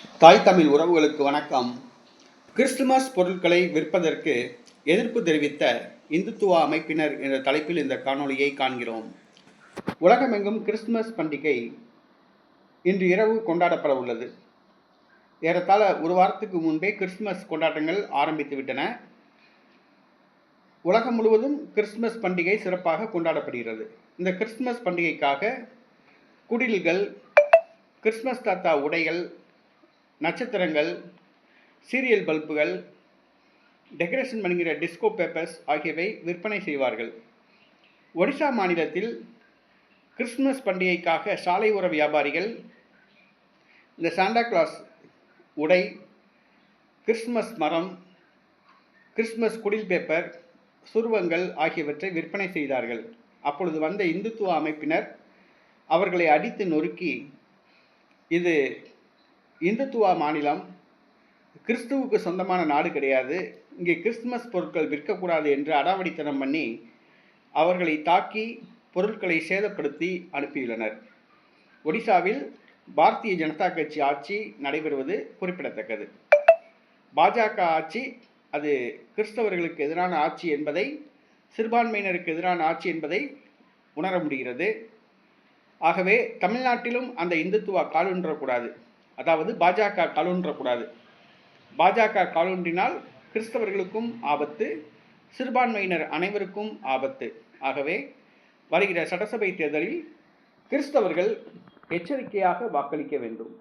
தாய் தமிழ் உறவுகளுக்கு வணக்கம். கிறிஸ்துமஸ் பொருட்களை விற்பதற்கு எதிர்ப்பு தெரிவித்த இந்துத்துவ அமைப்பினர் என்ற தலைப்பில் இந்த காணொளியை காண்கிறோம். உலகமெங்கும் கிறிஸ்துமஸ் பண்டிகை இன்று இரவு கொண்டாடப்பட உள்ளது. ஏறத்தாழ ஒரு வாரத்துக்கு முன்பே கிறிஸ்துமஸ் கொண்டாட்டங்கள் ஆரம்பித்துவிட்டன உலகம் முழுவதும் கிறிஸ்துமஸ் பண்டிகை சிறப்பாக கொண்டாடப்படுகிறது. இந்த கிறிஸ்துமஸ் பண்டிகைக்காக குடில்கள் கிறிஸ்துமஸ் தாத்தா உடைகள் நட்சத்திரங்கள் சீரியல் பல்புகள் டெக்கரேஷன் பண்ணுகிற டிஸ்கோ பேப்பர்ஸ் ஆகியவை விற்பனை செய்வார்கள். ஒடிசா மாநிலத்தில் கிறிஸ்துமஸ் பண்டிகைக்காக சாலை உர வியாபாரிகள் இந்த சாண்டா கிளாஸ் உடை கிறிஸ்துமஸ் மரம் கிறிஸ்துமஸ் குடில் பேப்பர் சுருவங்கள் ஆகியவற்றை விற்பனை செய்தார்கள். அப்பொழுது வந்த இந்துத்துவ அமைப்பினர் அவர்களை அடித்து நொறுக்கி இது இந்துத்துவா மாநிலம் கிறிஸ்துவுக்கு சொந்தமான நாடு கிடையாது. இங்கே கிறிஸ்துமஸ் பொருட்கள் விற்கக்கூடாது என்று அடாவடித்தனம் பண்ணி அவர்களை தாக்கி பொருட்களை சேதப்படுத்தி அனுப்பியுள்ளனர். ஒடிசாவில் பாரதிய ஜனதா கட்சி ஆட்சி நடைபெறுவது குறிப்பிடத்தக்கது. பாஜக ஆட்சி அது கிறிஸ்தவர்களுக்கு எதிரான ஆட்சி என்பதை சிறுபான்மையினருக்கு எதிரான ஆட்சி என்பதை உணர முடிகிறது. ஆகவே தமிழ்நாட்டிலும் அந்த இந்துத்துவா காலுன்றக்கூடாது. அதாவது பாஜக காலூன்றக்கூடாது. பாஜக காலூன்றினால் கிறிஸ்தவர்களுக்கும் ஆபத்து சிறுபான்மையினர் அனைவருக்கும் ஆபத்து. ஆகவே வருகிற சட்டசபை தேர்தலில் கிறிஸ்தவர்கள் எச்சரிக்கையாக வாக்களிக்க வேண்டும்.